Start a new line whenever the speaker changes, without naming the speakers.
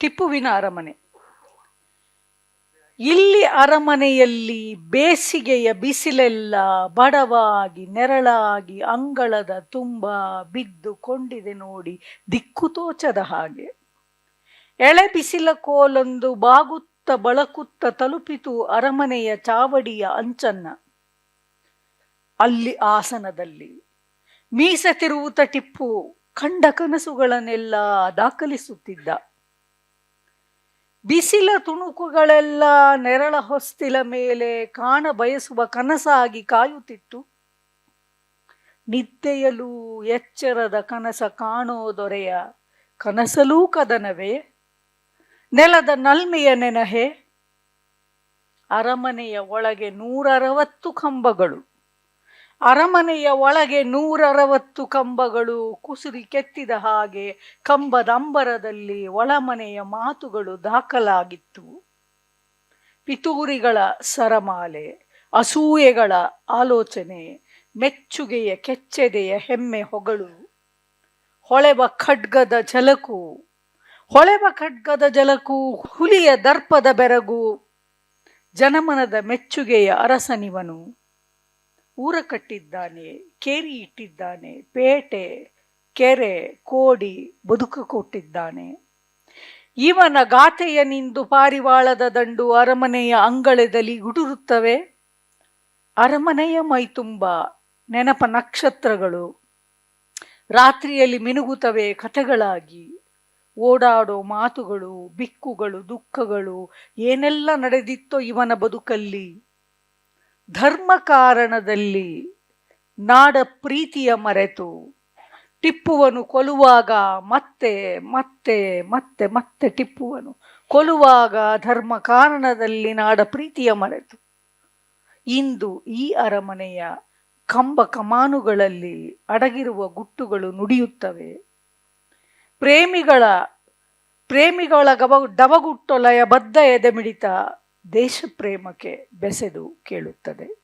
ಟಿಪ್ಪುವಿನ ಅರಮನೆ. ಇಲ್ಲಿ ಅರಮನೆಯಲ್ಲಿ ಬೇಸಿಗೆಯ ಬಿಸಿಲೆಲ್ಲ ಬಡವಾಗಿ, ನೆರಳಾಗಿ, ಅಂಗಳದ ತುಂಬ ಬಿದ್ದು ಕೊಂಡಿದೆ ನೋಡಿ ದಿಕ್ಕು ತೋಚದ ಹಾಗೆ. ಎಳೆ ಬಿಸಿಲ ಕೋಲೊಂದು ಬಾಗುತ್ತ ಬಳಕುತ್ತ ತಲುಪಿತು ಅರಮನೆಯ ಚಾವಡಿಯ ಅಂಚನ್ನ. ಅಲ್ಲಿ ಆಸನದಲ್ಲಿ ಮೀಸತಿರುವುತ ಟಿಪ್ಪು ಕಂಡ ಕನಸುಗಳನ್ನೆಲ್ಲ ದಾಖಲಿಸುತ್ತಿದ್ದ. ಬಿಸಿಲ ತುಣುಕುಗಳೆಲ್ಲ ನೆರಳ ಹೊಸ್ತಿಲ ಮೇಲೆ ಕಾಣ ಬಯಸುವ ಕನಸಾಗಿ ಕಾಯುತ್ತಿತ್ತು. ನಿದ್ದೆಯಲೂ ಎಚ್ಚರದ ಕನಸ ಕಾಣೋ ದೊರೆಯ ಕನಸಲೂ ಕದನವೇ? ನೆಲದ ನಲ್ಮೆಯ ನೆನಹೆ? ಅರಮನೆಯ ಒಳಗೆ ನೂರರವತ್ತು ಕಂಬಗಳು. ಅರಮನೆಯ ಒಳಗೆ ನೂರರವತ್ತು ಕಂಬಗಳು ಕುಸುರಿ ಕೆತ್ತಿದ ಹಾಗೆ ಕಂಬದ ಅಂಬರದಲ್ಲಿ ಒಳಮನೆಯ ಮಾತುಗಳು ದಾಖಲಾಗಿತ್ತು. ಪಿತೂರಿಗಳ ಸರಮಾಲೆ, ಅಸೂಯೆಗಳ ಆಲೋಚನೆ, ಮೆಚ್ಚುಗೆಯ ಕೆಚ್ಚೆದೆಯ ಹೆಮ್ಮೆ ಹೊಗಳು, ಹೊಳೆವ ಖಡ್ಗದ ಜಲಕು ಹೊಳೆವ ಖಡ್ಗದ ಜಲಕು ಹುಲಿಯ ದರ್ಪದ ಬೆರಗು, ಜನಮನದ ಮೆಚ್ಚುಗೆಯ ಅರಸನಿವನು. ಊರ ಕಟ್ಟಿದ್ದಾನೆ, ಕೇರಿ ಇಟ್ಟಿದ್ದಾನೆ, ಪೇಟೆ, ಕೆರೆ, ಕೋಡಿ ಬದುಕು ಕೊಟ್ಟಿದ್ದಾನೆ. ಇವನ ಗಾಥೆಯ ನಿಂದು ಪಾರಿವಾಳದ ದಂಡು ಅರಮನೆಯ ಅಂಗಳದಲ್ಲಿ ಗುಡುರುತ್ತವೆ ಅರಮನೆಯ ಮೈತುಂಬ, ನೆನಪ ನಕ್ಷತ್ರಗಳು. ರಾತ್ರಿಯಲ್ಲಿ ಮಿನುಗುತ್ತವೆ ಕಥೆಗಳಾಗಿ. ಓಡಾಡೋ ಮಾತುಗಳು, ಬಿಕ್ಕುಗಳು, ದುಃಖಗಳು, ಏನೆಲ್ಲ ನಡೆದಿತ್ತೋ ಇವನ ಬದುಕಲ್ಲಿ. ಧರ್ಮ ಕಾರಣದಲ್ಲಿ ನಾಡ ಪ್ರೀತಿಯ ಮರೆತು ಟಿಪ್ಪುವನು ಕೊಲುವಾಗ ಮತ್ತೆ ಮತ್ತೆ ಮತ್ತೆ ಮತ್ತೆ ಟಿಪ್ಪುವನು. ಕೊಲುವಾಗ ಧರ್ಮ ಕಾರಣದಲ್ಲಿ ನಾಡ ಪ್ರೀತಿಯ ಮರೆತು. ಇಂದು ಈ ಅರಮನೆಯ ಕಂಬ ಕಮಾನುಗಳಲ್ಲಿ ಅಡಗಿರುವ ಗುಟ್ಟುಗಳು ನುಡಿಯುತ್ತವೆ. ಪ್ರೇಮಿಗಳ ಪ್ರೇಮಿಗಳ ಗವ ಡವಗುಟ್ಟೊಲಯ ಬದ್ಧ ಎದೆಮಿಡಿತ ದೇಶ ಪ್ರೇಮಕ್ಕೆ ಬೆಸೆದು ಕೇಳುತ್ತದೆ.